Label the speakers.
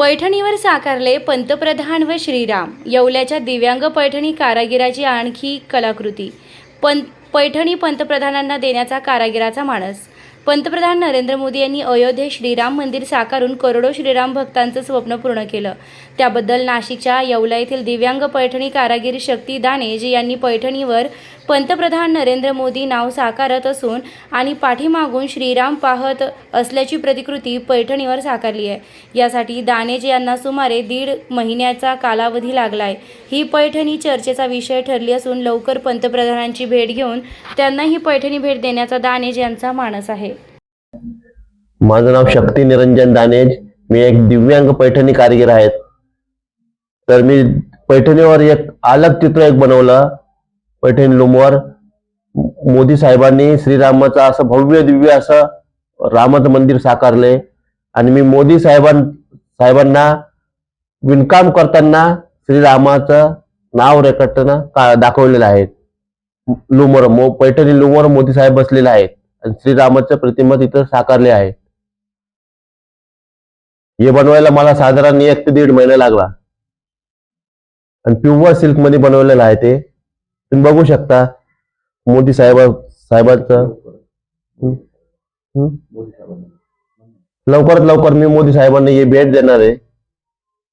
Speaker 1: पैठणीवर साकारले पंतप्रधान व श्रीराम. येवल्याच्या दिव्यांग पैठणी कारागिराची आणखी कलाकृती. पं पैठणी पंतप्रधानांना देण्याचा कारागिराचा मानस पंतप्रधान नरेंद्र मोदी यांनी अयोध्येत श्रीराम मंदिर साकारून करोडो श्रीराम भक्तांचं स्वप्न पूर्ण केलं. त्याबद्दल नाशिकच्या येवला येथील दिव्यांग पैठणी कारागीर शक्ती दानेजी यांनी पैठणीवर पंतप्रधान नरेंद्र मोदी नाव साकारत असून आणि पाठीमागून श्रीराम पाहत असल्याची प्रतिकृती पैठणीवर साकारली आहे. यासाठी दानेज यांना सुमारे दीड महिन्याचा कालावधी लागलाय. ही पैठणी चर्चेचा विषय ठरली असून लवकर पंतप्रधानांची भेट घेऊन त्यांना ही पैठणी भेट देण्याचा दानेज यांचा मानस आहे.
Speaker 2: माझं नाव शक्ती निरंजन दानेज. मी एक दिव्यांग पैठणी कारागीर आहेत तर मी पैठणीवर एक अलग चित्र एक बनवलं. पैठणी लोमवर मोदी साहेबांनी श्रीरामाचं असं भव्य दिव्य असं रामाचं मंदिर साकारले. आणि मी मोदी साहेबां साहेबांना विणकाम करताना श्रीरामाचं नाव रेखाटताना का दाखवलेलं आहे. लुमवर मो पैठणी लुमर मोदी साहेब बसलेले आहेत आणि श्रीरामाचं प्रतिमा तिथं साकारले आहे. हे बनवायला मला साधारण एक ते दीड महिना लागला. आणि प्युअर सिल्कमध्ये बनवलेलं आहे ते. तुम्ही बघू शकता मोदी साहेब साहेबांचं? लवकरात लवकर मी मोदी साहेबांना हे भेट देणार आहे.